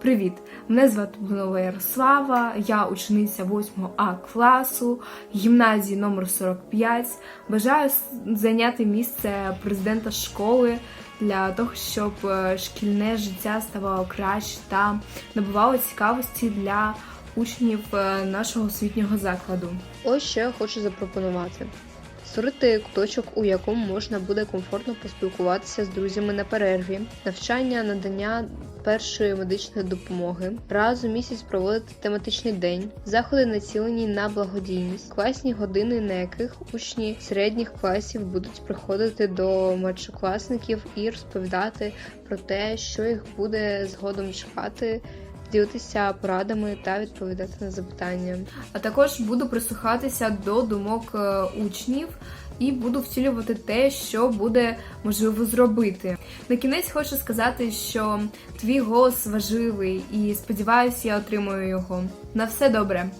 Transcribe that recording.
Привіт! Мене звати Бунова Ярослава, я учениця 8 А класу гімназії номер 45. Бажаю зайняти місце президента школи для того, щоб е, шкільне життя ставало краще та набувало цікавості для учнів е, нашого освітнього закладу. Ось що я хочу запропонувати. Створити куточок, у якому можна буде комфортно поспілкуватися з друзями на перерві, навчання, надання першої медичної допомоги, раз у місяць проводити тематичний день, заходи націлені на благодійність, класні години, на яких учні середніх класів будуть приходити до молодшокласників і розповідати про те, що їх буде згодом чекати, ділитися порадами та відповідати на запитання. А також буду прислухатися до думок е, учнів і буду втілювати те, що буде можливо зробити. На кінець хочу сказати, що твій голос важливий, і сподіваюся, я отримую його. На все добре.